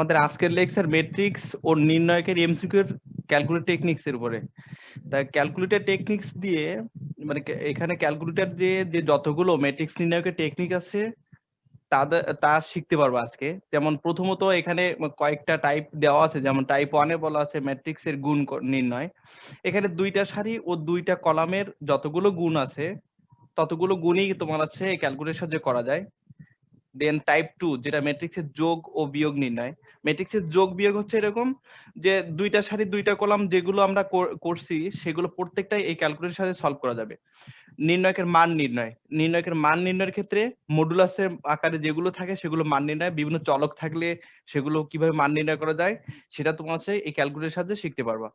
আমাদের আজকের lecture matrix ও নির্ণয়কের এর ক্যালকুলেট টেকনিক্স এর উপরে। তা ক্যালকুলেটর টেকনিক্স দিয়ে মানে এখানে ক্যালকুলেটর দিয়ে যে যতগুলো মেট্রিক্স নির্ণয়কের টেকনিক আছে তাদের তা শিখতে পারব আজকে। যেমন প্রথমত এখানে কয়েকটা টাইপ দেওয়া আছে, যেমন টাইপ ওয়ানে বলা আছে ম্যাট্রিক্স এর গুণ নির্ণয়। এখানে দুইটা সারি ও দুইটা কলামের যতগুলো গুণ আছে, ততগুলো গুণই তোমার আছে ক্যালকুলেটর সাহায্যে করা যায়। দেন টাইপ টু যেটা ম্যাট্রিক্সের যোগ ও বিয়োগ নির্ণয়। ম্যাট্রিক্সের যোগ বিয়োগ হচ্ছে এরকম যে দুইটা সারি, দুইটা কলাম যেগুলো আমরা কর- করছি, সেগুলো প্রত্যেকটাই এই ক্যালকুলেটর সাথে সলভ করা যাবে। নির্ণয়কের মান নির্ণয়। নির্ণয়কের মান নির্ণয়ের ক্ষেত্রে মডুলাসের আকারে যেগুলো থাকে, সেগুলো মান নির্ণয়, বিভিন্ন চলক থাকলে সেগুলো কীভাবে মান নির্ণয় করা যায়, সেটা তোমার হচ্ছে এই ক্যালকুলেটর সাহায্যে শিখতে পারবা।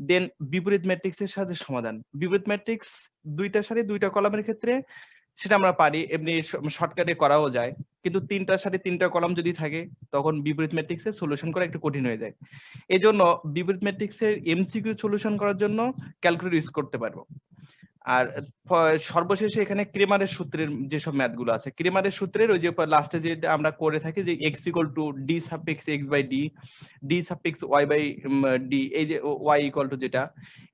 দেন বিপরীত ম্যাট্রিক্সের সাথে সমাধান। বিপরীত ম্যাট্রিক্স দুইটা সারি, দুইটা কলামের ক্ষেত্রে সেটা আমরা পারি, এমনি শর্টকাটে করাও যায়। কিন্তু তিনটার সাথে তিনটা কলাম যদি থাকে, তখন বিপরীত ম্যাট্রিক্সের সলিউশন করা একটু কঠিন হয়ে যায়। এজন্য জন্য বিপরীত ম্যাট্রিক্সের এমসিকিউ সলিউশন করার জন্য ক্যালকুলেটর ইউজ করতে পারব। আর সর্বশেষে এখানে ক্রেমারের সূত্রের যেসব ম্যাথগুলো আছে ক্রেমারের সূত্রের ওই যে লাস্টে যে আমরা করে থাকি যে এক্স ইকুয়াল টু ডি সাপেক্স এক্স বাই ডি ডি সাপেক্স ওয়াই বাই ডি এই যে ওয়াই ইকুয়াল টু যেটা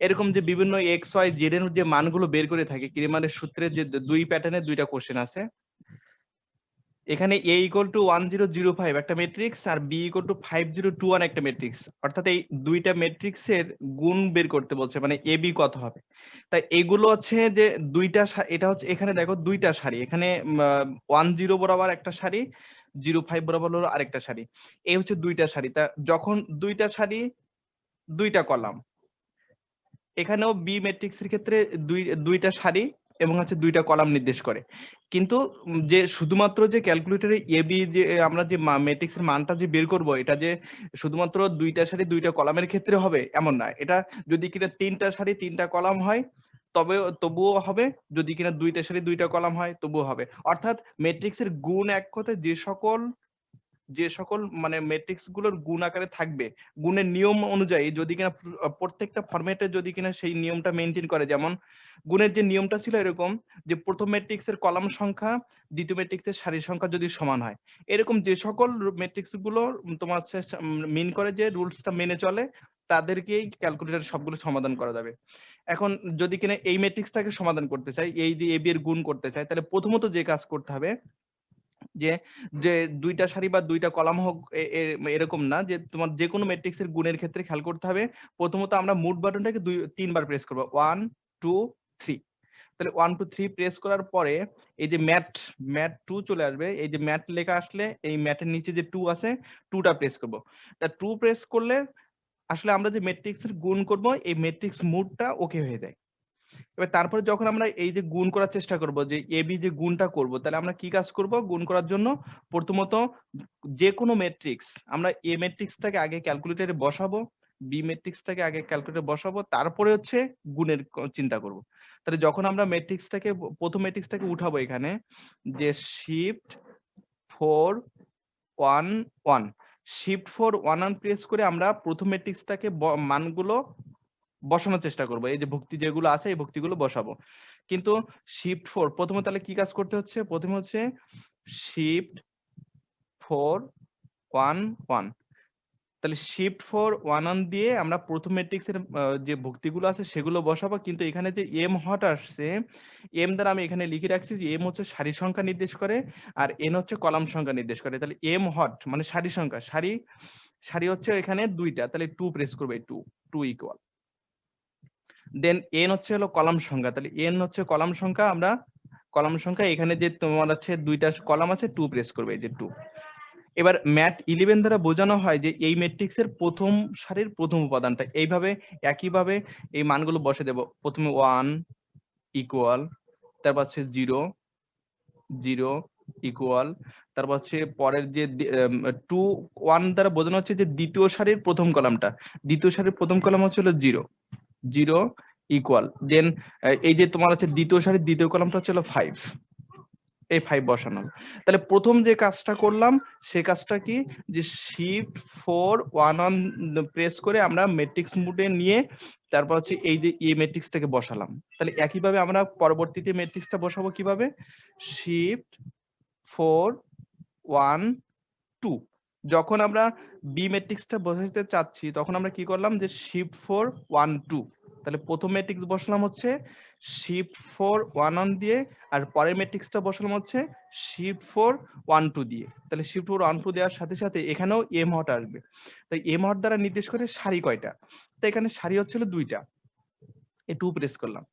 এরকম যে বিভিন্ন এক্স ওয়াই জেড এর যে মানগুলো বের করে থাকে ক্রেমারের সূত্রের যে দুই প্যাটার্নের দুইটা কোশ্চেন আছে এখানে A equal to one zero zero five একটা ম্যাট্রিক্স আর B equal to five zero two one একটা ম্যাট্রিক্স অর্থাৎ এই দুইটা ম্যাট্রিক্সের গুণ বের করতে বলছে মানে এ বি কত হবে? তাই এগুলো হচ্ছে যে দুইটা এটা হচ্ছে এখানে দেখো দুইটা সারি। এখানে ওয়ান জিরো বরাবর একটা সারি জিরো ফাইভ বরাবর হলো আরেকটা সারি। এই হচ্ছে দুইটা সারি। তা যখন দুইটা সারি, দুইটা কলাম। এখানেও বি ম্যাট্রিক্সের ক্ষেত্রে দুই, দুইটা সারি এবং হচ্ছে দুইটা কলাম নির্দেশ করে। কিন্তু যে শুধুমাত্র যে ক্যালকুলেটরে এবি যে আমরা যে ম্যাট্রিক্সের মানটা যে বের করব, এটা যে শুধুমাত্র দুইটা সারি দুইটা কলামের ক্ষেত্রে হবে, এমন না। এটা যদি কিনা তিনটা সারি তিনটা কলাম হয়, তবে তবুও হবে। যদি কিনা দুইটা সারি দুইটা কলাম হয়, তবুও হবে। অর্থাৎ ম্যাট্রিক্সের গুণ এক কথায় যে সকল যে সকল মানে ম্যাট্রিক্সগুলোর গুণ আকারে থাকবে, গুণের নিয়ম অনুযায়ী যদি কিনা প্রত্যেকটা ফরম্যাটে যদি কিনা সেই নিয়মটা মেনটেন করে, যেমন গুণের যে নিয়মটা ছিল এরকম যে প্রথম ম্যাট্রিক্স এর কলাম সংখ্যা, দ্বিতীয় ম্যাট্রিক্স এর সারির সংখ্যা যদি সমান হয়। এরকম যে সকল ম্যাট্রিক্সগুলো তোমার মিন করে যে রুলসটা মেনে চলে, তাদেরকেই ক্যালকুলেটর সবগুলো সমাধান করা যাবে। এখন যদি কিনা এই ম্যাট্রিক্সটাকে সমাধান করতে চাই, এই যে এবি এর গুণ করতে চাই, তাহলে প্রথমত যে কাজ করতে হবে, যে যে দুইটা সারি বা দুইটা কলাম হোক এরকম না, যে তোমার যে কোনো ম্যাট্রিক্সের গুণের ক্ষেত্রে খেয়াল করতে হবে। প্রথমত আমরা মুড বাটনটাকে দুই, তিনবার প্রেস করব। ওয়ান টু থ্রি তাহলে ওয়ান টু থ্রি প্রেস করার পরে এই যে ম্যাট ম্যাট টু চলে আসবে। এই যে ম্যাট লেখা আসলে এই ম্যাটের নিচে যে টু আছে টুটা প্রেস করব। তা টু প্রেস করলে আসলে আমরা যে ম্যাট্রিক্স এর গুণ করব, এই ম্যাট্রিক্স মুডটা ওকে হয়ে যায়। এবার তারপরে যখন আমরা এই যে গুণ করার চেষ্টা করব, যে এবি যে গুণটা করব, তাহলে আমরা কি কাজ করব? গুণ করার জন্য প্রথমত যে কোনো ম্যাট্রিক্স আমরা এ ম্যাট্রিক্সটাকে আগে ক্যালকুলেটরে বসাবো বি ম্যাট্রিক্সটাকে আগে ক্যালকুলেটরে বসাবো, তারপরে হচ্ছে গুণের চিন্তা করব। তাহলে যখন আমরা ম্যাট্রিক্সটাকে প্রথম ম্যাট্রিক্সটাকে উঠাবো এখানে, যে shift four one one shift four one one press করে আমরা প্রথম ম্যাট্রিক্সটাকে মানগুলো বসানোর চেষ্টা করব। এই যে ভক্তি যেগুলো আছে, এই ভক্তিগুলো বসাবো। কিন্তু শিফট ফোর প্রথমে তাহলে কি কাজ করতে হচ্ছে? প্রথমে হচ্ছে শিফট ফোর ওয়ান ওয়ান তাহলে শিফট ফোর ওয়ান ওয়ান দিয়ে আমরা প্রথম ম্যাট্রিক্স এর যে ভক্তিগুলো আছে সেগুলো বসাবো। কিন্তু এখানে যে এম হট আসছে এম দ্বারা আমি এখানে লিখে রাখছি যে এম হচ্ছে সারি সংখ্যা নির্দেশ করে আর এন হচ্ছে কলাম সংখ্যা নির্দেশ করে। তাহলে এম হট মানে সারি সংখ্যা। সারি সারি হচ্ছে এখানে দুইটা। তাহলে টু প্রেস করবে two two equal then N হচ্ছে হলো কলাম সংখ্যা। তাহলে এন হচ্ছে কলাম সংখ্যা, আমরা কলাম সংখ্যা এখানে যে তোমার আছে দুইটা কলাম আছে টু প্রেস করবে এই যে টু এবার ম্যাট ইলেভেন দ্বারা বোঝানো হয় যে এই ম্যাট্রিক্স এর প্রথম সারির প্রথম উপাদানটা। এইভাবে একইভাবে এই মানগুলো বসে দেব। প্রথমে ওয়ান ইকুয়াল তারপর হচ্ছে জিরো জিরো ইকুয়াল তারপর হচ্ছে পরের যে টু ওয়ান দ্বারা বোঝানো হচ্ছে যে দ্বিতীয় সারির প্রথম কলামটা। দ্বিতীয় সারির প্রথম কলাম হচ্ছে হলো জিরো জিরো ইকুয়াল দেন এই যে তোমার হচ্ছে দ্বিতীয় সারির দ্বিতীয় কলামটা হচ্ছে হলো ফাইভ এই ফাইভ বসানো। তাহলে প্রথম যে কাজটা করলাম, সে কাজটা কি? যে shift four one one press করে আমরা ম্যাট্রিক্স মুডে নিয়ে তারপর হচ্ছে এই যে এ ম্যাট্রিক্সটাকে বসালাম। তাহলে একইভাবে আমরা পরবর্তীতে ম্যাট্রিক্সটা বসাবো কীভাবে? শিফট ফোর ওয়ান টু যখন আমরা বি ম্যাট্রিক্সটা বসাতে চাচ্ছি, তখন আমরা কি করলাম? যে শিফট ফোর ওয়ান টু তাহলে প্রথম ম্যাট্রিক্স বসালাম হচ্ছে শিফট ফোর ওয়ান অন দিয়ে আর পরের ম্যাট্রিক্সটা বসালাম হচ্ছে শিফট ফোর ওয়ান টু দিয়ে। তাহলে শিফট ফোর ওয়ান টু দেওয়ার সাথে সাথে এখানেও এম হট আসবে। তাই এম হট দ্বারা নির্দেশ করে সারি কয়টা? তো এখানে সারি হচ্ছিল দুইটা। এই টু প্রেস করলাম।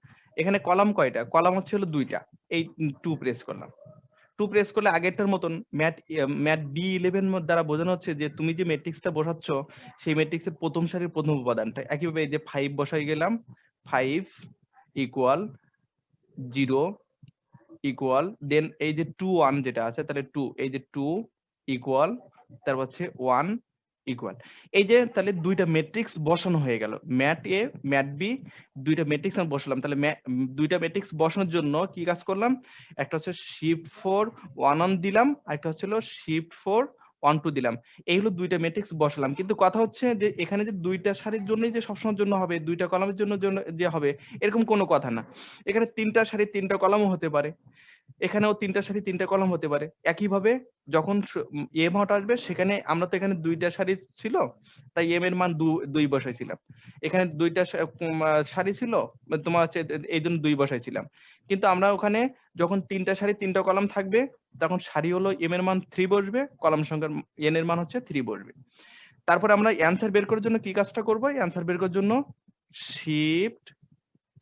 এখানে কলাম কয়টা? কলাম হচ্ছে হলো দুইটা। এই টু প্রেস করলাম। টু প্রেস করলে আগেরটার মতন ম্যাট ম্যাট বি ইলেভেন দ্বারা বোঝানো হচ্ছে যে তুমি যে ম্যাট্রিক্সটা বসাচ্ছ, সেই ম্যাট্রিক্সের প্রথম সারির প্রথম উপাদানটা। একইভাবে এই যে ফাইভ বসাই গেলাম five equal zero equal then এই যে টু ওয়ান যেটা আছে, তাহলে টু এই যে টু ইকুয়াল তারপর হচ্ছে ওয়ান ইকুয়াল এই যে তাহলে দুইটা ম্যাট্রিক্স বসানো হয়ে গেল। ম্যাট এ, ম্যাট বি, দুইটা ম্যাট্রিক্স আমি বসালাম। তাহলে দুইটা ম্যাট্রিক্স বসানোর জন্য কি কাজ করলাম? একটা হচ্ছে শিফট ফোর ওয়ান অন দিলাম, আর একটা হচ্ছিল শিফট ফোর ওয়ান টু দিলাম। এই হলো দুইটা ম্যাট্রিক্স বসালাম। কিন্তু কথা হচ্ছে যে, এখানে যে দুইটা সারির জন্যই যে সবসময়ের জন্য হবে, দুইটা কলামের জন্য যে হবে, এরকম কোনো কথা না। এখানে তিনটা সারি, তিনটা কলামও হতে পারে। এখানেও তিনটা সারি, তিনটা কলাম হতে পারে। একইভাবে যখন এম হট আসবে, সেখানে আমরা তো এখানে দুইটা সারি ছিল, তাই এম এর মান দুই বসাইছিলাম। এখানে দুইটা সারি ছিল, তোমার হচ্ছে, এই জন্য দুই বসাইছিলাম। কিন্তু আমরা ওখানে যখন তিনটা সারি, তিনটা কলাম থাকবে তখন সারি হলো এম এর মান থ্রি বসবে, কলাম সংখ্যার এন এর মান হচ্ছে থ্রি বসবে। তারপর আমরা অ্যান্সার বের করার জন্য কি কাজটা করব? অ্যান্সার বের করার জন্য shift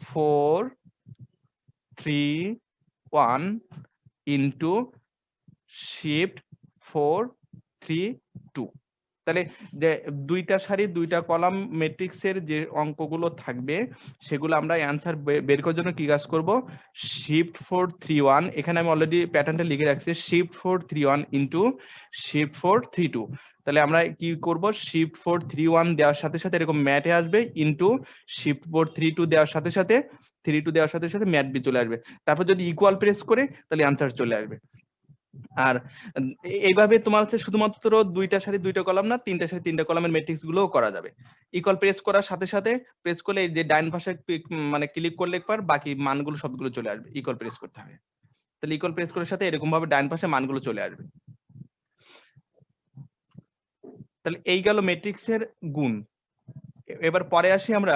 four three one into shift four three two তাহলে যে দুইটা সারি, দুইটা কলাম ম্যাট্রিক্সের যে অঙ্কগুলো থাকবে, সেগুলো আমরা অ্যান্সার বের করার জন্য কি কাজ করব? শিফট ফোর থ্রি ওয়ান এখানে আমি অলরেডি প্যাটার্নটা লিখে রাখছি shift four three one into shift four three two তাহলে আমরা কি করব? শিফট ফোর থ্রি ওয়ান দেওয়ার সাথে সাথে এরকম ম্যাটে আসবে into shift four three two দেওয়ার সাথে সাথে থ্রি টু দেওয়ার সাথে সাথে ম্যাট বি চলে আসবে। তারপর যদি ইকুয়াল প্রেস করে, তাহলে আনসার চলে আসবে। আর এইভাবে তোমার হচ্ছে শুধুমাত্র দুইটা সারি দুইটা কলাম না, তিনটা সারি তিনটা কলামের ম্যাট্রিক্স গুলোও করা যাবে। ইকল প্রেস করার সাথে সাথে প্রেস করলে এই যে ডাইন পাশে মানে ক্লিক করলে একবার বাকি মানগুলো সবগুলো চলে আসবে ইকুয়াল প্রেস করতে হবে। তাহলে ইকল প্রেস করার সাথে এরকম ভাবে ডাইন পাশে মানগুলো চলে আসবে। তাহলে এই গেল ম্যাট্রিক্সের গুণ। এবার পরে আসি আমরা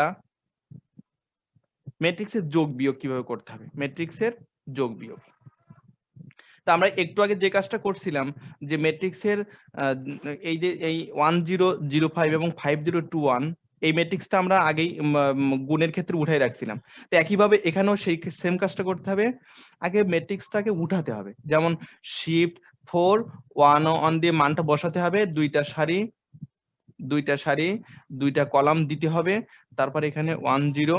ম্যাট্রিক্সের যোগ বিয়োগ কীভাবে করতে হবে। ম্যাট্রিক্সের যোগ বিয়োগ। তা আমরা একটু আগে যে কাজটা করছিলাম, যে ম্যাট্রিক্সের এই যে, এই ওয়ান জিরো জিরো ফাইভ এবং ফাইভ জিরো টু ওয়ান এই ম্যাট্রিক্সটা আমরা আগেই গুণের ক্ষেত্রে উঠাই রাখছিলাম। তো একইভাবে এখানেও সেই সেম কাজটা করতে হবে। আগে ম্যাট্রিক্সটাকে উঠাতে হবে। যেমন শিফট ফোর ওয়ান অন দিয়ে মানটা বসাতে হবে। দুইটা সারি দুইটা সারি, দুইটা কলাম দিতে হবে। তারপর এখানে one zero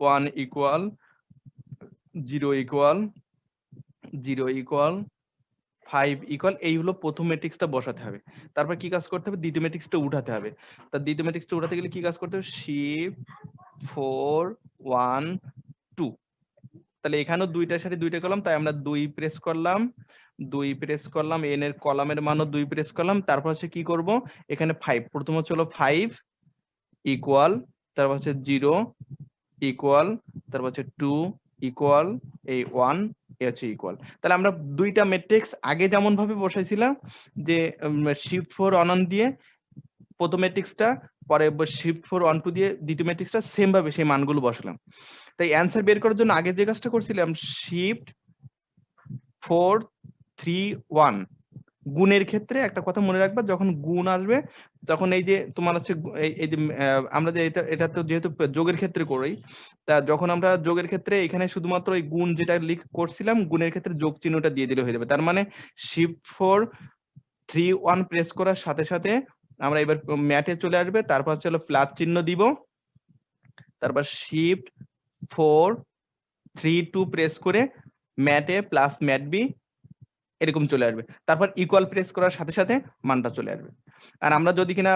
one equal zero equal zero equal five equal এই হলো প্রথম ম্যাট্রিক্সটা বসাতে হবে। তারপর কি কাজ করতে হবে? দ্বিতীয় ম্যাট্রিক্সটা উঠাতে হবে। তা দ্বিতীয় ম্যাট্রিক্সটা উঠাতে গেলে কি কাজ করতে হবে? শিফট ফোর ওয়ান টু তাহলে এখানেও দুইটা সারি দুইটা কলাম তাই আমরা দুই প্রেস করলাম, দুই প্রেস করলাম এন এর কলামের মানও দুই প্রেস করলাম। তারপর হচ্ছে কি করব? এখানে ফাইভ প্রথম হচ্ছে হলো ফাইভ ইকুয়াল তারপর হচ্ছে জিরো ইকুয়াল তারপর হচ্ছে টু ইকুয়াল এই ওয়ান এ হচ্ছে ইকুয়াল তাহলে আমরা দুইটা ম্যাট্রিক্স আগে যেমন ভাবে বসাইছিলাম, যে শিফট ফোর অন দিয়ে প্রথম ম্যাট্রিক্সটা পরে শিফট ফোর ওয়ান টু দিয়ে দ্বিতীয় ম্যাট্রিক্সটা সেম ভাবে সেই মানগুলো বসালাম। তাই অ্যান্সার বের করার জন্য আগে যে কাজটা করছিলাম শিফট ফোর থ্রি ওয়ান গুণের ক্ষেত্রে একটা কথা মনে রাখবা, যখন গুণ আসবে, তখন এই যে তোমার হচ্ছে এই- যে আমরা যে এটা এটা তো যেহেতু যোগের ক্ষেত্রে করি, তা যখন আমরা যোগের ক্ষেত্রে এখানে শুধুমাত্র এই গুণ যেটা লিখ, করছিলাম, গুণের ক্ষেত্রে যোগ চিহ্নটা দিয়ে দিলে হয়ে যাবে। তার মানে shift four three one press করার সাথে সাথে আমরা এবার ম্যাটে চলে আসবে, তারপর হচ্ছে হলো প্লাস চিহ্ন দিব, তারপর shift four three two press করে ম্যাটে প্লাস ম্যাট বি এরকম চলে আসবে। তারপর ইকুয়াল প্রেস করার সাথে সাথে মানটা চলে আসবে। আর আমরা যদি কিনা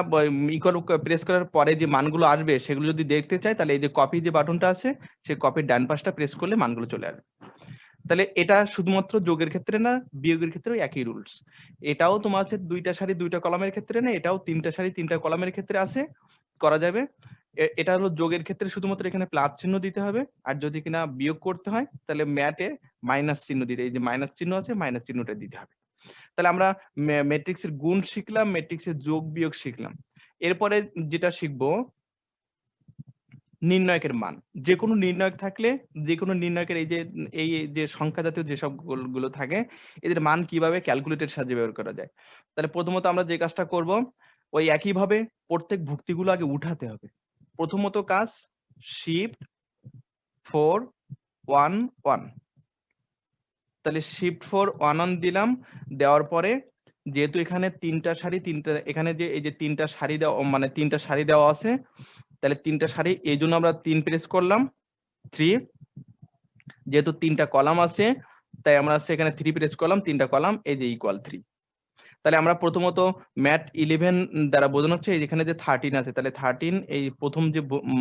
ইকুয়াল প্রেস করার পরে যে মানগুলো আসবে, সেগুলো যদি দেখতে চাই, তাহলে এই যে কপি যে বাটনটা আছে সেই কপির ডান পাশটা প্রেস করলে মানগুলো চলে আসবে। তাহলে এটা শুধুমাত্র যোগের ক্ষেত্রে না, বিয়োগের ক্ষেত্রেও একই রুলস এটাও তোমার হচ্ছে দুইটা সারি দুইটা কলামের ক্ষেত্রে না, এটাও তিনটা সারি তিনটা কলামের ক্ষেত্রে আছে, করা যাবে। এটা হলো যোগের ক্ষেত্রে শুধুমাত্র এখানে প্লাস চিহ্ন দিতে হবে। আর যদি কিনা বিয়োগ করতে হয়, তাহলে ম্যাটে মাইনাস চিহ্ন দিতে, এই যে মাইনাস চিহ্ন আছে, মাইনাস চিহ্নটা দিতে হবে। তাহলে আমরা ম্যাট্রিক্সের গুণ শিখলাম ম্যাট্রিক্সের যোগ বিয়োগ শিখলাম। এরপরে যেটা শিখব, নির্ণায়কের মান। যে কোনো নির্ণায়ক থাকলে যে কোনো নির্ণায়কের এই যে এই যে সংখ্যা জাতীয় যেসবগুলো থাকে, এদের মান কীভাবে ক্যালকুলেটের সাহায্যে বের করা যায়? তাহলে প্রথমত আমরা যে কাজটা করব, ওই একইভাবে প্রত্যেক ভুক্তিগুলো আগে উঠাতে হবে। প্রথমত কাজ শিফট ফোর ওয়ান ওয়ান তাহলে শিফট ফোর ওয়ান অন দিলাম, দেওয়ার পরে যেহেতু এখানে তিনটা সারি তিনটা, এখানে যে এই যে তিনটা সারি দেওয়া মানে তিনটা সারি দেওয়া আছে, তাহলে তিনটা সারি এই জন্য আমরা তিন প্রেস করলাম থ্রি যেহেতু তিনটা কলাম আছে, তাই আমরা সেখানে থ্রি প্রেস করলাম, তিনটা কলাম, এই যে ইকুয়াল থ্রি তাহলে আমরা প্রথমত ম্যাট ইলেভেন দ্বারা বোঝানো হচ্ছে এখানে যে থার্টিন আছে, তাহলে থার্টিন এই প্রথম যে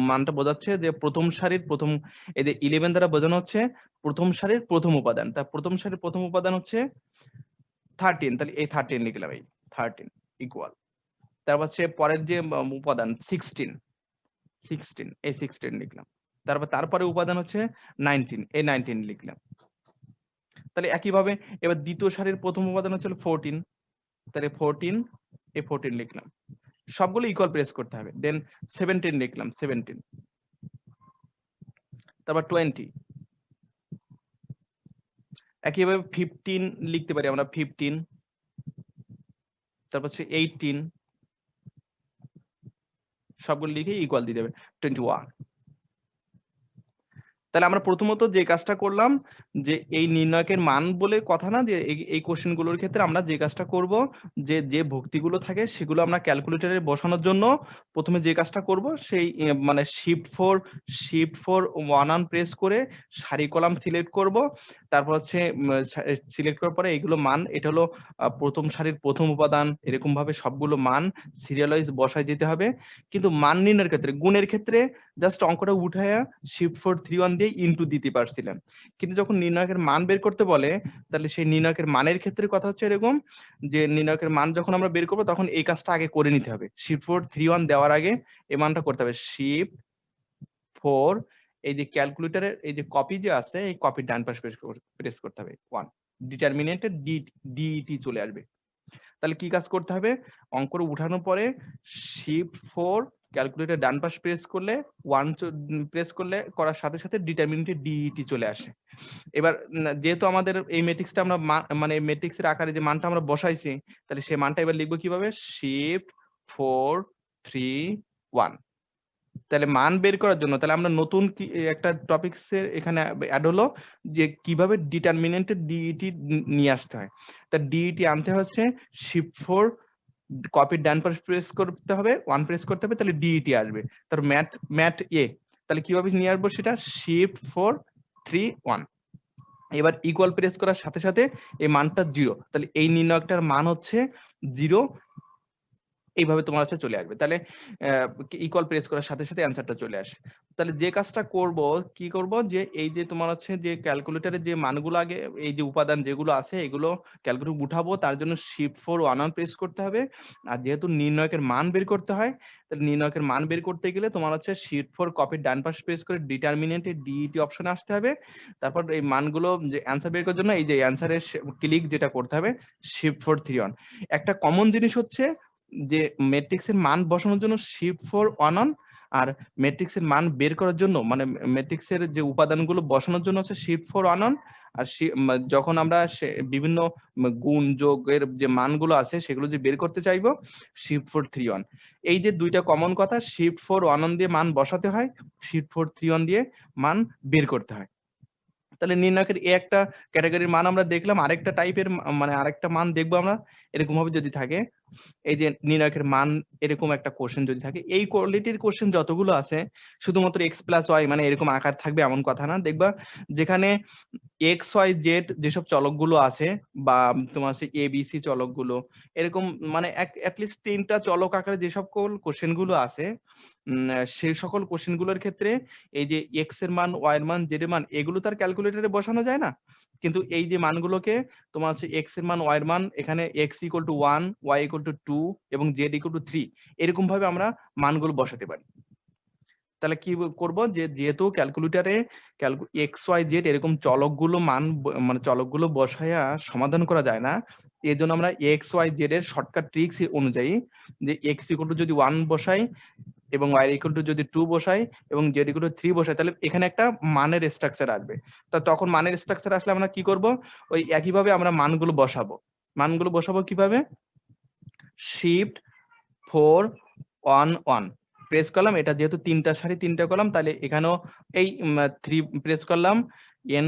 মানটা বোঝাচ্ছে যে প্রথম সারির প্রথম, এই যে ইলেভেন দ্বারা বোঝানো হচ্ছে প্রথম সারির প্রথম উপাদান তা প্রথম সারির প্রথম উপাদান হচ্ছে থার্টিন তাহলে এই থার্টিন লিখলাম এই থার্টিন ইকুয়াল তারপর হচ্ছে পরের যে উপাদান সিক্সটিন সিক্সটিন এই সিক্সটিন লিখলাম। তারপর তারপরে উপাদান হচ্ছে নাইনটিন এই নাইনটিন লিখলাম। তাহলে একইভাবে এবার দ্বিতীয় সারির প্রথম উপাদান হচ্ছে ফোরটিন তাহলে ফোরটিন এ ফোরটিন লিখলাম। সবগুলো ইকুয়াল প্রেস করতে হবে। দেন সেভেন্টিন লিখলাম সেভেন্টিন তারপর টোয়েন্টি একইভাবে ফিফটিন লিখতে পারি আমরা ফিফটিন তারপর হচ্ছে এইটিন সবগুলো লিখে ইকুয়াল দিয়ে দেবে টোয়েন্টি ওয়ান তাহলে আমরা প্রথমত যে কাজটা করলাম, যে এই নির্ণয়কের মান বলে কথা না, যে এই কোশ্চেনগুলোর ক্ষেত্রে আমরা যে কাজটা করব, যে যে ভক্তিগুলো থাকে সেগুলো আমরা ক্যালকুলেটরে বসানোর জন্য প্রথমে যে কাজটা করব, সেই মানে shift four shift four one on press করে সারি কলাম সিলেক্ট করব। তারপর হচ্ছে সিলেক্ট করার পরে এগুলো মান, এটা হলো প্রথম সারির প্রথম উপাদান এরকম ভাবে সবগুলো মান সিরিয়ালাইজ বসায় যেতে হবে। কিন্তু মান নির্ণয়ের ক্ষেত্রে, গুণের ক্ষেত্রে জাস্ট অঙ্কটা উঠায়া শিফট ফোর থ্রি ওয়ান দিয়ে ইন্টু দিতে পারছিলেন কিন্তু যখন নির্ণায়কের মান বের করতে বলে, তাহলে সেই নির্ণায়কের মানের ক্ষেত্রে কথা হচ্ছে এরকম, যে নির্ণায়কের মান যখন আমরা বের করব, তখন এই কাজটা আগে করে নিতে হবে। শিফট ফোর থ্রি ওয়ান দেওয়ার আগে এই মানটা করতে হবে। শিফট ফোর এই যে ক্যালকুলেটারের এই যে কপি যে আছে, এই কপি ডান পাশ প্রেস করতে হবে। ওয়ান ডিটারমিনেন্টের ডি ডিটি চলে আসবে। তাহলে কি কাজ করতে হবে? অঙ্ক উঠানোর পরে শিফট ফোর ক্যালকুলেটর ডান পাশ প্রেস করলে ওয়ান প্রেস করলে করার সাথে সাথে ডিটারমিনেন্টের ডিইটি চলে আসে। এবার যেহেতু আমাদের এই ম্যাট্রিক্সটা আমরা মানে ম্যাট্রিক্সের আকারে যে মানটা আমরা বসাইছি, তাহলে সেই মানটা এবার লিখব কীভাবে? শিফট ফোর থ্রি ওয়ান তাহলে মান বের করার জন্য, তাহলে আমরা নতুন একটা টপিক্সের এখানে অ্যাড হলো যে কীভাবে ডিটারমিনেন্টের ডিইটি নিয়ে আসতে হয়। তা ডিইটি আনতে হচ্ছে শিফট ফোর কপির ডান পাশ প্রেস করতে হবে ওয়ান প্রেস করতে হবে, তাহলে ডিইটি আসবে। তার ম্যাট ম্যাট এ তাহলে কীভাবে নিয়ে আসব সেটা? শিফট ফোর থ্রি ওয়ান এবার ইকুয়াল প্রেস করার সাথে সাথে এই মানটা জিরো তাহলে এই নির্ণয়কটার মান হচ্ছে জিরো এইভাবে তোমার কাছে চলে আসবে। তাহলে ইকুয়াল প্রেস করার সাথে সাথে অ্যান্সারটা চলে আসে। তাহলে যে কাজটা করব, কি করব যে, এই যে তোমার হচ্ছে যে ক্যালকুলেটরে যে মানগুলো আগে, এই যে উপাদান যেগুলো আছে, এগুলো ক্যালকুলেটর উঠাবো, তার জন্য shift four one one press করতে হবে। আর যেহেতু নির্ণয়কের মান বের করতে হয়, তাহলে নির্ণয়কের মান বের করতে গেলে তোমার হচ্ছে শিফট ফোর কপির ডান পাশ প্রেস করে ডিটারমিনেন্টে ডিইটি অপশনে আসতে হবে। তারপর এই মানগুলো যে অ্যান্সার বের করার জন্য এই যে অ্যান্সারের ক্লিক যেটা করতে হবে শিফট ফোর থ্রি ওয়ান একটা কমন জিনিস হচ্ছে যে ম্যাট্রিক্সের মান বসানোর জন্য শিফট ফোর ওয়ান অন আর ম্যাট্রিক্সের মান বের করার জন্য মানে ম্যাট্রিক্সের যে উপাদানগুলো বসানোর জন্য হচ্ছে শিফট ফোর ওয়ান অন আর যখন আমরা বিভিন্ন গুণ যোগের যে মানগুলো আছে সেগুলো যে বের করতে চাইব শিফট ফোর থ্রি ওয়ান এই যে দুইটা কমন কথা শিফট ফোর ওয়ান অন দিয়ে মান বসাতে হয় শিফট ফোর থ্রি ওয়ান দিয়ে মান বের করতে হয়। তাহলে নির্ণায়কের এ একটা ক্যাটাগরির মান আমরা দেখলাম, আরেকটা টাইপের মানে আরেকটা মান দেখব আমরা এরকম ভাবে যদি থাকে, এই যে নির্ণায়কের মান এরকম একটা কোশ্চেন যদি থাকে, এই কোয়ালিটির কোশ্চেন যতগুলো আছে, শুধুমাত্র এক্স প্লাস ওয়াই মানে এরকম আকার থাকবে এমন কথা না। দেখবা যেখানে এক্স ওয়াই জেড যেসব চলকগুলো আছে বা তোমার সি চলকগুলো, এরকম মানে এক অ্যাটলিস্ট তিনটা চলক আকারে যে সকল কোশ্চেনগুলো আছে সেই সকল কোশ্চেনগুলোর ক্ষেত্রে এই যে এক্সের মান ওয়াই এর মান জেড এর মান, এগুলো তার ক্যালকুলেটরে বসানো যায় না। কিন্তু এই যে মানগুলোকে তোমার হচ্ছে এক্সের মান ওয়াই এর মান, এখানে X equal to one Y equal to two এবং জেড ইকুয়াল টু থ্রি এরকম ভাবে আমরা মানগুলো বসাতে পারি। তাহলে কি করব যে যেহেতু ক্যালকুলেটারে এক্স ওয়াই জেড এরকম চলকগুলো মান মানে চলকগুলো বসায়া সমাধান করা যায় না এর জন্য আমরা এক্স ওয়াই জেড এর শর্টকাট ট্রিক্স অনুযায়ী যে এক্স ইকুয়াল টু যদি ওয়ান বসাই এবং ওয়াই ইকুয়াল টু যদি টু বসাই এবং জেড ইকুয়াল টু থ্রি বসাই, তাহলে এখানে একটা মানের স্ট্রাকচার আসবে। তো তখন মানের স্ট্রাকচার আসলে আমরা কি করব? ওই একইভাবে আমরা মানগুলো বসাবো। মানগুলো বসাবো কীভাবে? Shift four one one press করলাম, এটা যেহেতু তিনটা সারি তিনটা কলাম, তাহলে এখানেও এই থ্রি প্রেস করলাম। এন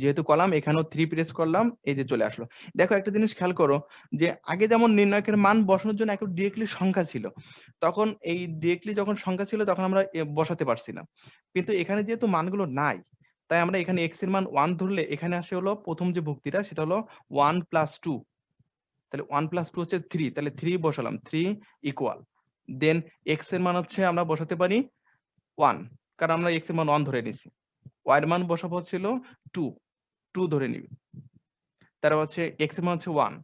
যেহেতু কলাম, এখানেও থ্রি প্রেস করলাম, এই যে চলে আসলো। দেখো একটা জিনিস খেয়াল করো, যে আগে যেমন নির্ণায়কের মান বসানোর জন্য একটা ডিরেক্টলি সংখ্যা ছিল, তখন এই ডিরেক্টলি যখন সংখ্যা ছিল, তখন আমরা বসাতে পারছি না। কিন্তু এখানে যেহেতু মানগুলো নাই, তাই আমরা এখানে এক্সের মান ওয়ান ধরলে, এখানে আসে হলো প্রথম যে ভুক্তিটা, সেটা হলো ওয়ান প্লাস টু তাহলে ওয়ান প্লাস টু হচ্ছে থ্রি তাহলে থ্রি বসালাম থ্রি ইকুয়াল দেন এক্সের মান হচ্ছে আমরা বসাতে পারি ওয়ান কারণ আমরা এক্সের মান ওয়ান ধরে নিছি ওয়াই এর মান বসাবো হচ্ছিল টু টু ধরে নিবি। তারপর হচ্ছে এক্সের মান হচ্ছে ওয়ান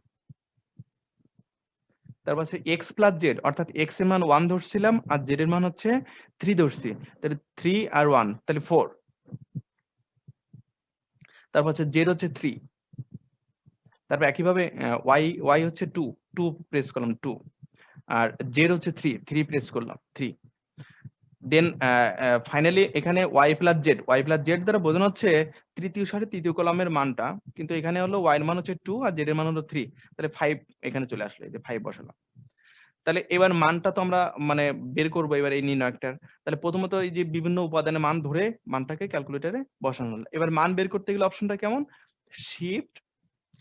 তারপর হচ্ছে এক্স প্লাস জেড অর্থাৎ এক্সের মান ওয়ান ধরছিলাম আর জেড এর মান হচ্ছে থ্রি ধরছি। তাহলে থ্রি আর ওয়ান তাহলে ফোর তারপর হচ্ছে জেড হচ্ছে থ্রি তারপর একইভাবে ওয়াই ওয়াই হচ্ছে টু টু প্রেস করলাম টু আর জেড হচ্ছে থ্রি থ্রি প্রেস করলাম থ্রি দেন ফাইনালি এখানে Y plus Z Y plus Z দ্বারা বোঝানো হচ্ছে তৃতীয় সারি তৃতীয় কলামের মানটা। কিন্তু এখানে হলো ওয়াই এর মান হচ্ছে টু আর জেড এর মান হলো থ্রি তাহলে ফাইভ এখানে চলে আসলো যে ফাইভ বসালাম। তাহলে এবার মানটা তো আমরা মানে বের করব এবার এই নির্ণয়কটার তাহলে প্রথমত এই যে বিভিন্ন উপাদানের মান ধরে মানটাকে ক্যালকুলেটারে বসানো হলো। এবার মান বের করতে গেলে অপশনটা কেমন? শিফট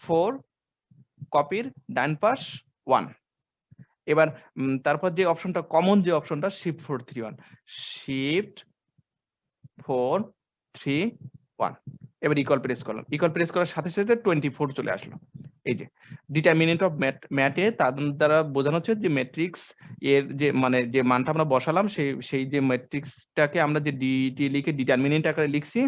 ফোর কপির ডান পাশ ওয়ান এবার তারপর যে অপশনটা কমন যে অপশনটা shift four three one shift four three one এবার ইকল প্রেস করলাম ইকল প্রেস করার সাথে সাথে টোয়েন্টি ফোর চলে আসলো। এই যে ডিটারমিনেন্ট অফ ম্যাট ম্যাটে তার দ্বারা বোঝানো হচ্ছে যে ম্যাট্রিক্স এর যে মানে যে মানটা আমরা বসালাম, সেই সেই যে ম্যাট্রিক্সটাকে আমরা যে ডিটি লিখে ডিটারমিনেন্ট আকারে লিখছি,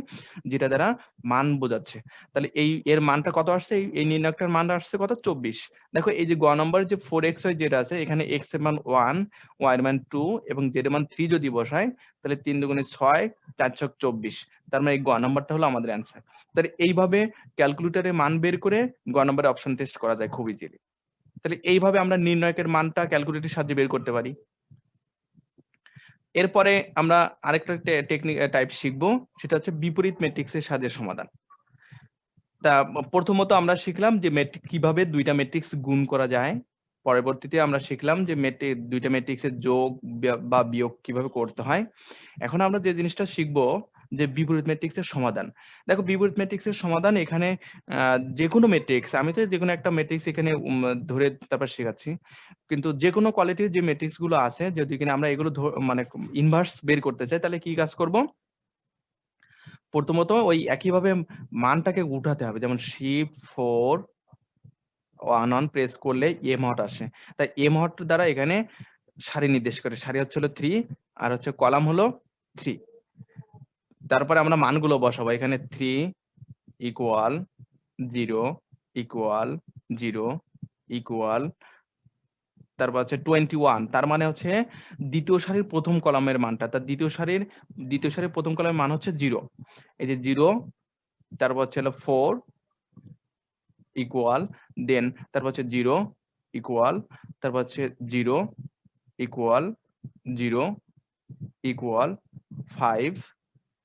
যেটা দ্বারা মান বোঝাচ্ছে। তাহলে এই, এর মানটা কত আসছে? এই নির্ণয়কটার মানটা আসছে কত? চব্বিশ। দেখো, এই যে গ নম্বর যে ফোর এক্স ওয়াই যেটা আছে, এখানে এক্সের মান ওয়ান ওয়াই এর মান টু এবং জেড এর মান থ্রি যদি বসায় তাহলে তিন দুগুণে ছয়, চার ছক চব্বিশ। তার মানে এই গ নাম্বারটা হলো আমাদের অ্যান্সার তাহলে এইভাবে ক্যালকুলেটারে মান বের করে গ নম্বরে অপশন টেস্ট করা যায় খুব ইজিলি তাহলে এইভাবে আমরা নির্ণয়কের মানটা ক্যালকুলেটরের সাহায্যে বের করতে পারি। এরপরে আমরা আরেকটা টেকনিক টাইপ শিখব, সেটা হচ্ছে বিপরীত ম্যাট্রিক্সের সাহায্যে সমাধান। তা, প্রথমত আমরা শিখলাম যে মেট্রিক কীভাবে দুইটা ম্যাট্রিক্স গুণ করা যায়। পরবর্তীতে আমরা শিখলাম যে মেট্রিক দুইটা ম্যাট্রিক্সের যোগ বা বিয়োগ কীভাবে করতে হয়। এখন আমরা যে জিনিসটা শিখব যে বিপরীত ম্যাট্রিক্সের সমাধান। দেখো বিপরীত ম্যাট্রিক্সের সমাধান এখানে যে কোনো ম্যাট্রিক্স আমি তো যে কোনো একটা ম্যাট্রিক্স এখানে ধরে তারপর শেখাচ্ছি। কিন্তু যে কোনো কোয়ালিটির যে ম্যাট্রিক্সগুলো আছে, যদি কিনা আমরা এগুলো মানে ইনভার্স বের করতে চাই, তাহলে কি কাজ করব? প্রথমত ওই একইভাবে মানটাকে উঠাতে হবে। যেমন shift four one one press করলে এম হট আসে। তাই এম হট দ্বারা এখানে সারি নির্দেশ করে। সারি হচ্ছে হলো থ্রি আর হচ্ছে কলাম হলো থ্রি তারপরে আমরা মানগুলো বসাবো। এখানে three equal zero equal zero equal তারপর হচ্ছে টোয়েন্টি ওয়ান তার মানে হচ্ছে দ্বিতীয় সারির প্রথম কলামের মানটা। তার দ্বিতীয় সারির দ্বিতীয় সারির প্রথম কলামের মান হচ্ছে জিরো এই যে জিরো তারপর হচ্ছে হলো ফোর ইকুয়াল দেন তারপর হচ্ছে জিরো ইকুয়াল তারপর হচ্ছে zero equal zero equal five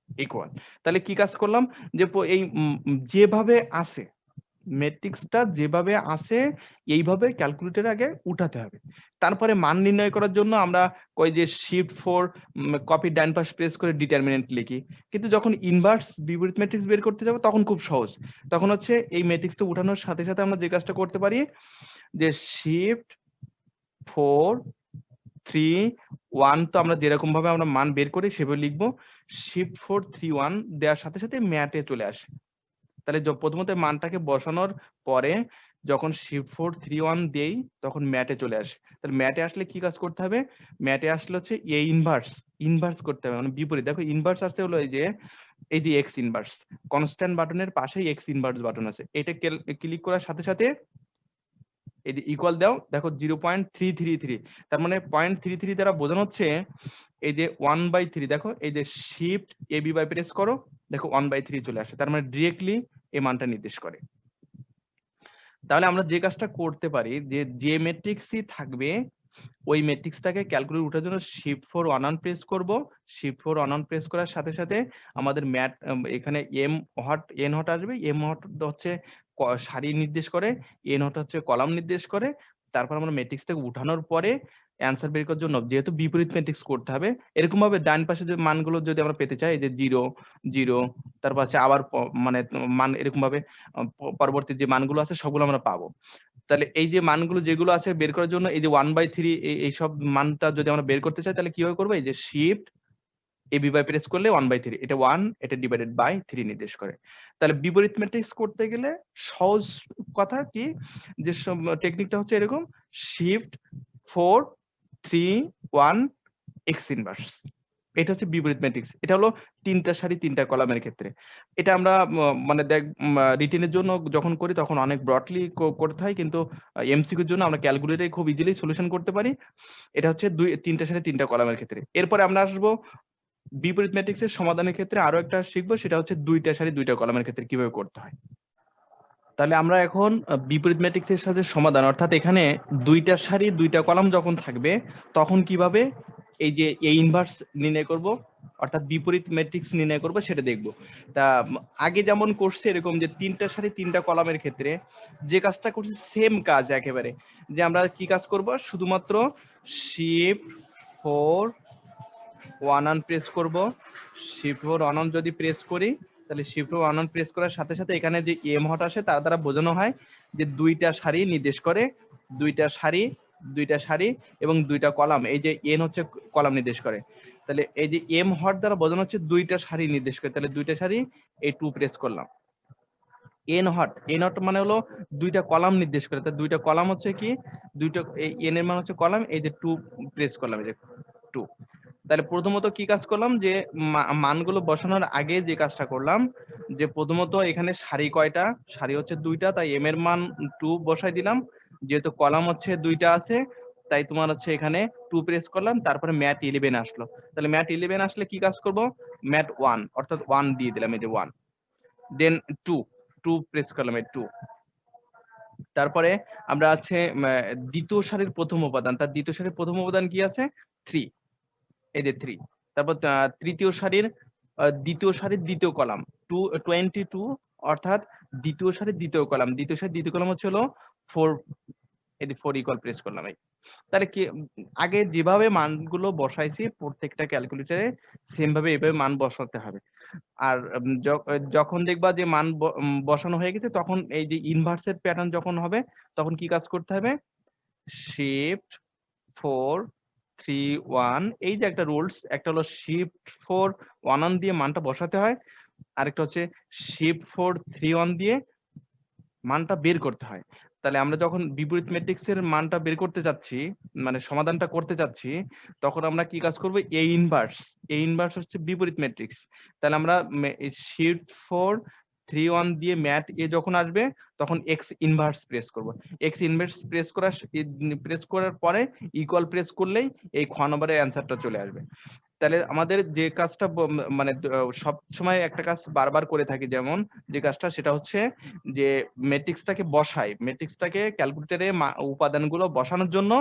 equal তাহলে কি কাজ করলাম? যে এই যেভাবে আছে ম্যাট্রিক্সটা যেভাবে আছে এইভাবে ক্যালকুলেটর আগে উঠাতে হবে। তারপরে মান নির্ণয় করার জন্য আমরা কই যে শিফট ফোর কপি ডান পাশ প্রেস করে ডিটারমিনেন্ট লিখি। কিন্তু যখন ইনভার্স বিপরীত ম্যাট্রিক্স বের করতে যাব, তখন খুব সহজ। তখন হচ্ছে এই ম্যাট্রিক্সটা উঠানোর সাথে সাথে আমরা যে কাজটা করতে পারি, যে শিফট ফোর থ্রি ওয়ান তো আমরা যেরকম ভাবে আমরা মান বের করি সেভাবে লিখব। শিফট ফোর থ্রি ওয়ান দেওয়ার সাথে সাথে ম্যাটে চলে আসে। তাহলে প্রথমত মানটাকে বসানোর পরে যখন শিফট ফোর থ্রি ওয়ান দেই, তখন ম্যাটে চলে আসে। তাহলে ম্যাটে আসলে কি কাজ করতে হবে? ম্যাটে আসলে হচ্ছে এ ইনভার্স ইনভার্স করতে হবে। মানে বিপরীত। দেখো ইনভার্স আসতে হলো এই যে এই যে এক্স ইনভার্স কনস্ট্যান্ট বাটনের পাশেই এক্স ইনভার্স বাটন আছে। এটা ক্লিক করার সাথে সাথে ইকুয়াল দাও, দেখো zero point three three three তার মানে পয়েন্ট থ্রি থ্রি দ্বারা বোঝানো হচ্ছে এই যে ওয়ান বাই থ্রি দেখো এই যে shift A B by press করো, দেখো ওয়ান বাই থ্রি চলে আসে, তার মানে ডিরেক্টলি এই মানটা নির্দেশ করে। তাহলে আমরা যে কাজটা করতে পারি, যে যে ম্যাট্রিক্সই থাকবে, ওই ম্যাট্রিক্সটাকে ক্যালকুলেট ওঠার জন্য shift four one on press করব shift four one on press করার সাথে সাথে আমাদের ম্যাট এখানে এম হট এন হট আসবে এম হট হচ্ছে সারি নির্দেশ করে এন হট হচ্ছে কলাম নির্দেশ করে, তারপর আমরা ম্যাট্রিক্সটাকে উঠানোর পরে অ্যান্সার বের করার জন্য যেহেতু বিপরীত ম্যাট্রিক্স করতে হবে এরকম ভাবে ডান পাশে যে মানগুলো যদি আমরা পেতে চাই যে জিরো জিরো তারপর আছে আবার মানে মান এরকম ভাবে পরবর্তী যে মানগুলো আছে সবগুলো আমরা পাবো। তাহলে এই যে মানগুলো যেগুলো আছে বের করার জন্য, এই যে ওয়ান বাই থ্রি এই সব মানটা যদি আমরা বের করতে চাই, তাহলে কীভাবে করব? এই যে shift A B by press করলে ওয়ান বাই থ্রি এটা ওয়ান এটা ডিভাইডেড বাই থ্রি নির্দেশ করে। তাহলে বিপরীত ম্যাট্রিক্স করতে গেলে সহজ কথা কি? যে টেকনিকটা হচ্ছে এরকম shift four three one X inverse এটা হচ্ছে বিপরীত ম্যাট্রিক্স এটা হলো তিনটা সারি, তিনটা কলামের ক্ষেত্রে। এটা আমরা মানে দেখ রিটেনের জন্য যখন করি তখন অনেক ব্রডলি করতে হয়, কিন্তু এমসিকিউর জন্য আমরা ক্যালকুলেটরে খুব ইজিলি সলিউশন করতে পারি। এটা হচ্ছে দুই, তিনটা সারি, তিনটা কলামের ক্ষেত্রে। এরপরে আমরা আসব বিপরীত ম্যাট্রিক্সের সমাধানের ক্ষেত্রে আরও একটা শিখব, সেটা হচ্ছে দুইটা সারি, দুইটা কলামের ক্ষেত্রে কীভাবে করতে হয়। তাহলে আমরা এখন বিপরীত ম্যাট্রিক্সের সাথে সমাধান, অর্থাৎ এখানে দুইটা সারি, দুইটা কলাম যখন থাকবে, তখন কীভাবে এই যে এই ইনভার্স নির্ণয় করব, অর্থাৎ বিপরীত ম্যাট্রিক্স নির্ণয় করব, সেটা দেখব। তা আগে যেমন করছে এরকম যে তিনটা সারি, তিনটা কলামের ক্ষেত্রে যে কাজটা করছে সেম কাজ একেবারে। যে আমরা কি কাজ করব? শুধুমাত্র shift four one on press করব শিফট ফোর ওয়ান অন যদি প্রেস করি, তাহলে shift four one on press করার সাথে সাথে এখানে যে এম হট আসে তার দ্বারা বোঝানো হয় যে দুইটা সারি নির্দেশ করে, দুইটা সারি দুইটা সারি এবং দুইটা কলাম, এই যে এন হচ্ছে কলাম নির্দেশ করে। তাহলে এই যে এম হট দ্বারা বোঝানো হচ্ছে দুইটা সারি নির্দেশ করে, তাহলে দুইটা সারি এই টু প্রেস করলাম। এন হট এন হট মানে হলো দুইটা কলাম নির্দেশ করে, তাহলে দুইটা কলাম হচ্ছে কি, দুইটা, এই এন এর মানে হচ্ছে কলাম, এই যে টু প্রেস করলাম, এই যে টু তাহলে প্রথমত কি কাজ করলাম? যে মানগুলো বসানোর আগে যে কাজটা করলাম, যে প্রথমত এখানে সারি কয়টা? সারি হচ্ছে দুইটা, তাই এম এর মান টু বসাই দিলাম। যেহেতু কলাম হচ্ছে দুইটা আছে, তাই তোমার হচ্ছে এখানে টু প্রেস করলাম, তারপরে ম্যাট ইলেভেন আসলো। তাহলে ম্যাট ইলেভেন আসলে কি কাজ করব? ম্যাট ওয়ান অর্থাৎ ওয়ান দিয়ে দিলাম, এই যে one then two two press করলাম, এই টু তারপরে আমরা আছে দ্বিতীয় সারির প্রথম উপাদান। তার দ্বিতীয় সারির প্রথম উপাদান কি আছে? থ্রি যে থ্রি তারপর তৃতীয় সারির দ্বিতীয় সারির দ্বিতীয় কলাম টু টোয়েন্টি টু অর্থাৎ দ্বিতীয় সারির দ্বিতীয় কলাম, দ্বিতীয় সারির দ্বিতীয় কলাম হচ্ছে হলো ফোর এই ফোর ইকল প্রেস করলাম এই। তাহলে কি, আগে যেভাবে মানগুলো বসাইছি, প্রত্যেকটা ক্যালকুলেটরে সেম ভাবে এইভাবে মান বসাতে হবে। আর যখন দেখবা যে মান বসানো হয়ে গেছে, তখন এই যে ইনভার্সের প্যাটার্ন যখন হবে, তখন কি কাজ করতে হবে? শিফট ফোর থ্রি ওয়ান এই যে একটা রুলস একটা হলো শিফট ফোর ওয়ান অন দিয়ে মানটা বসাতে হয়, আরেকটা হচ্ছে শিফট ফোর থ্রি ওয়ান দিয়ে মানটা বের করতে হয়। তাহলে আমরা যখন বিপরীত ম্যাট্রিক্স এর মানটা বের করতে যাচ্ছি মানে সমাধানটা করতে যাচ্ছি, তখন আমরা কি কাজ করব? এ ইনভার্স এ ইনভার্স হচ্ছে বিপরীত ম্যাট্রিক্স তাহলে আমরা শিফট ফোর থ্রি ওয়ান দিয়ে ম্যাট এ যখন আসবে, তখন এক্স ইনভার্স প্রেস করব। এক্স ইনভার্স প্রেস করার প্রেস করার পরে ইকুয়াল প্রেস করলেই এই খ নম্বরের অ্যান্সারটা চলে আসবে। তাহলে আমাদের যে কাজটা মানে সব সময় একটা কাজ বারবার করে থাকি যেমন, যে কাজটা সেটা হচ্ছে যে ম্যাট্রিক্সটাকে বসাই। ম্যাট্রিক্সটাকে ক্যালকুলেটরে উপাদানগুলো বসানোর জন্য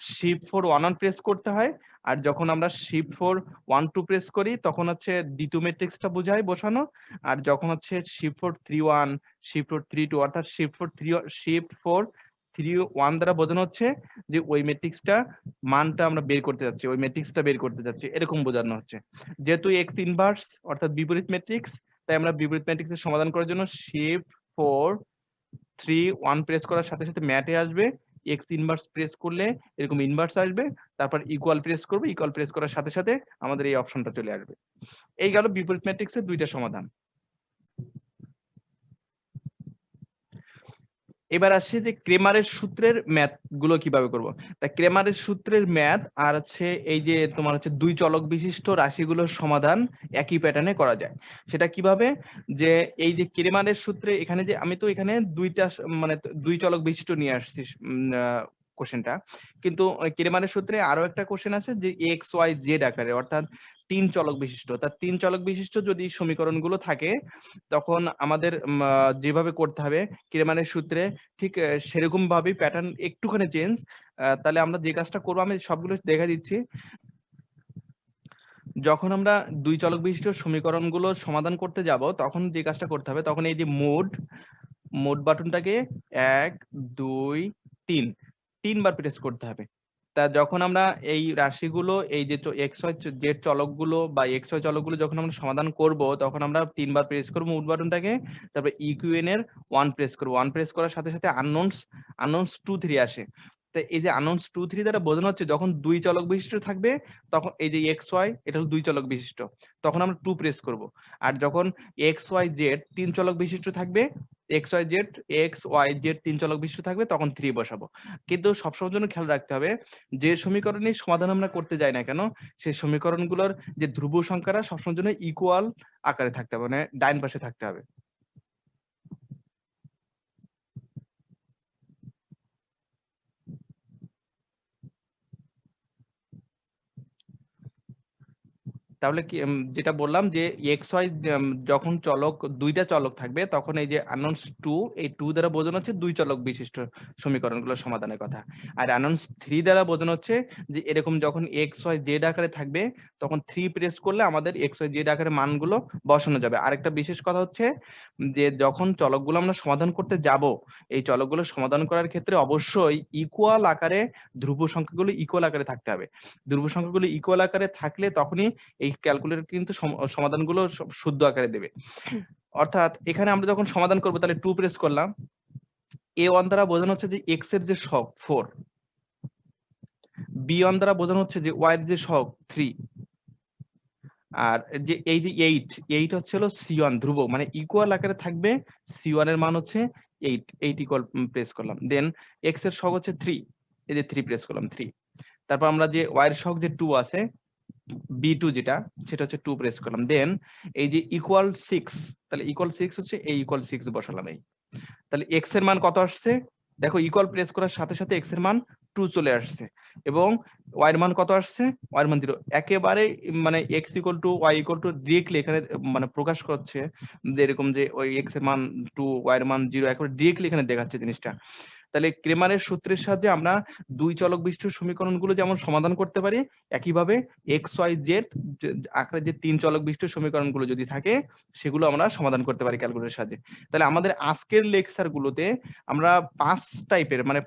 shift four one one press করতে হয়। আর যখন আমরা shift four one two press করি, তখন হচ্ছে দ্বিতীয় ম্যাট্রিক্সটা বোঝায় বসানো। আর যখন হচ্ছে shift four three one shift four three two অর্থাৎ shift four three shift four three one দ্বারা বোঝানো হচ্ছে যে ওই ম্যাট্রিক্সটা মানটা আমরা বের করতে যাচ্ছি, ওই ম্যাট্রিক্সটা বের করতে যাচ্ছি, এরকম বোঝানো হচ্ছে। যেহেতু এক্স ইনভার্স অর্থাৎ বিপরীত ম্যাট্রিক্স তাই আমরা বিপরীত ম্যাট্রিক্সের সমাধান করার জন্য shift four three one press করার সাথে সাথে ম্যাটে আসবে। এক্স ইনভার্স প্রেস করলে এরকম ইনভার্স আসবে, তারপর ইকুয়াল প্রেস করবে ইকুয়াল প্রেস করার সাথে সাথে আমাদের এই অপশনটা চলে আসবে। এই গেল বিপরীত ম্যাট্রিক্সের দুইটা সমাধান। এবার আসছে যে ক্রেমারের সূত্রের ম্যাথগুলো কীভাবে করব। তা ক্রেমারের সূত্রের ম্যাথ আর হচ্ছে এই যে তোমার হচ্ছে দুই চলক বিশিষ্ট রাশিগুলোর সমাধান একই প্যাটার্নে করা যায়। সেটা কীভাবে? যে এই যে ক্রেমারের সূত্রে এখানে যে আমি তো এখানে দুইটা মানে দুই চলক বিশিষ্ট নিয়ে আসছি কোশ্চেনটা কিন্তু কিরেমানের সূত্রে আরও একটা কোশ্চেন আছে যে এক্স ওয়াই জেড আকারে, অর্থাৎ তিন চলক বিশিষ্ট। তার তিন চলক বিশিষ্ট যদি সমীকরণগুলো থাকে, তখন আমাদের যেভাবে করতে হবে কিরেমানের সূত্রে ঠিক সেরকম ভাবেই প্যাটার্ন একটুখানি চেঞ্জ তাহলে আমরা যে কাজটা করব, আমি সবগুলো দেখা দিচ্ছি। যখন আমরা দুই চলক বিশিষ্ট সমীকরণগুলো সমাধান করতে যাব, তখন যে কাজটা করতে হবে, তখন এই যে মোড মোড বাটনটাকে এক, দুই, তিন তিনবার প্রেস করতে হবে। তা যখন আমরা এই রাশিগুলো, এই যে এক্স ওয়াই জেড চলকগুলো বা এক্স ওয়াই চলকগুলো যখন আমরা সমাধান করব, তখন আমরা তিনবার প্রেস করব মোড বাটনটাকে, তারপরে ইকুএন এর ওয়ান প্রেস করব। ওয়ান প্রেস করার সাথে সাথে আননোনস আননোনস টু থ্রি আসে। তো এই যে আনন্স টু থ্রি দ্বারা বোঝানো হচ্ছে, যখন দুই চলক বিশিষ্ট থাকবে, তখন এই যে এক্স ওয়াই এটা হলো দুই চলক বিশিষ্ট। তখন আমরা টু প্রেস করব। আর যখন এক্স ওয়াই জেড তিন চলক বিশিষ্ট থাকবে X Y Z X Y Z তিন চলক বিশিষ্ট থাকবে, তখন থ্রি বসাবো। কিন্তু সবসময় জন্য খেয়াল রাখতে হবে, যে সমীকরণে সমাধান আমরা করতে যাই না কেন সেই সমীকরণগুলোর যে ধ্রুব সংখ্যাটা সবসময় জন্য ইকুয়াল আকারে থাকতে হবে মানে ডাইন পাশে থাকতে হবে। তাহলে কি যেটা বললাম যে এক্স ওয়াই যখন চলক, দুইটা চলক থাকবে, তখন এই যে আনন্স টু এই টু দ্বারা বোঝানো হচ্ছে দুই চলক বিশিষ্ট সমীকরণগুলো সমাধানের কথা। আর আনন্স থ্রি দ্বারা বোঝানো হচ্ছে যে এরকম যখন এক্স ওয়াই জেড আকারে থাকবে, তখন থ্রি প্রেস করলে আমাদের এক্স ওয়াই জেড আকারে মানগুলো বসানো যাবে। আরেকটা বিশেষ কথা হচ্ছে যে যখন চলকগুলো আমরা সমাধান করতে যাব, এই চলকগুলো সমাধান করার ক্ষেত্রে অবশ্যই ইকুয়াল আকারে ধ্রুব সংখ্যাগুলো ইকুয়াল আকারে থাকতে হবে। ধ্রুব সংখ্যাগুলো ইকুয়াল আকারে থাকলে তখনই এই ক্যালকুলেটর কিন্তু সমাধানগুলো শুদ্ধ আকারে দেবে। অর্থাৎ এখানে আমরা যখন সমাধান করব তাহলে টু প্রেস করলাম। এ ওয়ান দ্বারা বোঝানো হচ্ছে যে এক্সের যে শক ফোর বি ওয়ান দ্বারা বোঝানো হচ্ছে যে ওয়াই এর যে শক থ্রি আর যে এই যে এইট এইট হচ্ছে হলো সি ওয়ান ধ্রুব মানে ইকুয়াল আকারে থাকবে সি ওয়ানের মান হচ্ছে এইট এইট ইকুয়াল প্রেস করলাম। দেন এক্সের শক হচ্ছে থ্রি এই যে থ্রি প্রেস করলাম থ্রি তারপর আমরা যে ওয়াই এর শক যে টু আছে বি টু যেটা, সেটা হচ্ছে টু প্রেস করলাম। দেন এই যে ইকুয়াল সিক্স তাহলে ইকুয়াল সিক্স হচ্ছে এই ইকুয়াল সিক্স বসালাম এই। তাহলে এক্সের মান কত আসছে? দেখো ইকুয়াল প্রেস করার সাথে সাথে এক্সের মান টু চলে আসছে। এবং ওয়াই এর মান কত আসছে? ওয়াই এর মান জিরো একেবারে মানে X equal to Y equal to directly এখানে মানে প্রকাশ করছে যে এরকম যে ওই এক্সের মান টু ওয়াই এর মান জিরো একেবারে ডিরেক্টলি এখানে দেখাচ্ছে জিনিসটা। তাহলে ক্রেমারের সূত্রের সাহায্যে আমরা দুই চলক বিশিষ্ট সমীকরণগুলো যেমন সমাধান করতে পারি, একইভাবে এক্স ওয়াই জেড আকারে যে তিন চলক বিশিষ্ট সমীকরণগুলো যদি থাকে, সেগুলো আমরা সমাধান করতে পারি ক্যালকুলেটরের সাহায্যে। তাহলে আমাদের আজকের লেকচার গুলোতে আমরা পাঁচ টাইপের মানে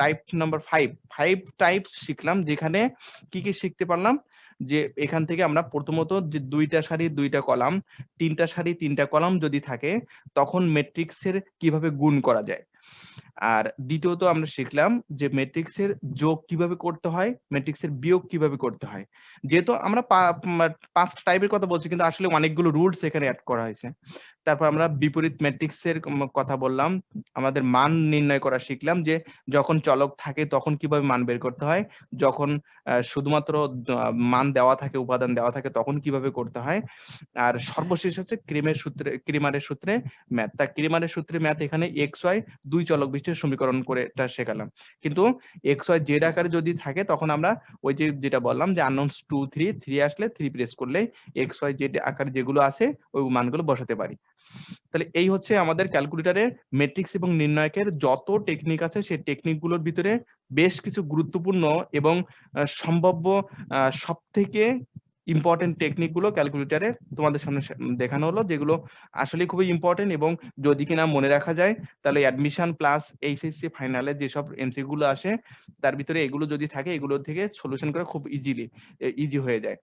type number five five type শিখলাম, যেখানে কি কি শিখতে পারলাম? যে এখান থেকে আমরা প্রথমত যে দুইটা সারি, দুইটা কলাম, তিনটা সারি, তিনটা কলাম যদি থাকে, তখন ম্যাট্রিক্সের কীভাবে গুণ করা যায়? আর দ্বিতীয়ত আমরা শিখলাম যে ম্যাট্রিক্সের যোগ কীভাবে করতে হয় ম্যাট্রিক্সের বিয়োগ কীভাবে করতে হয়। যেহেতু আমরা পাঁচটা টাইপের কথা বলছি, কিন্তু আসলে অনেকগুলো রুলস এখানে অ্যাড করা হয়েছে। তারপর আমরা বিপরীত ম্যাট্রিক্সের কথা বললাম, আমাদের মান নির্ণয় করা শিখলাম যে যখন চলক থাকে তখন কীভাবে মান বের করতে হয়, যখন শুধুমাত্র মান দেওয়া থাকে, উপাদান দেওয়া থাকে তখন কীভাবে করতে হয়, আর সর্বশেষ হচ্ছে ক্রিমের সূত্রে, ক্রিমারের সূত্রে ম্যাথ তা ক্রিমারের সূত্রে ম্যাথ এখানে এক্স ওয়াই দুই চলক বিশিষ্ট সমীকরণ করে এটা শেখালাম, কিন্তু এক্স ওয়াই জেড আকারে যদি থাকে তখন আমরা ওই যে যেটা বললাম যে আননোনস টু থ্রি থ্রি আসলে থ্রি প্রেস করলে এক্স ওয়াই জেড আকারে যেগুলো আছে ওই মানগুলো বসাতে পারি তাহলে এই হচ্ছে আমাদের ক্যালকুলেটারের মেট্রিক্স এবং নির্ণায়কের যত টেকনিক আছে, সেই টেকনিকগুলোর ভিতরে বেশ কিছু গুরুত্বপূর্ণ এবং সম্ভাব্য সব থেকে ইম্পর্টেন্ট টেকনিকগুলো ক্যালকুলেটারে তোমাদের সামনে দেখানো হলো, যেগুলো আসলে খুবই ইম্পর্টেন্ট এবং যদি কিনা মনে রাখা যায়, তাহলে অ্যাডমিশন প্লাস এইচএসসি ফাইনালে যেসব এমসি গুলো আসে, তার ভিতরে এগুলো যদি থাকে, এগুলো থেকে সলিউশন করা খুব ইজিলি ইজি হয়ে যায়।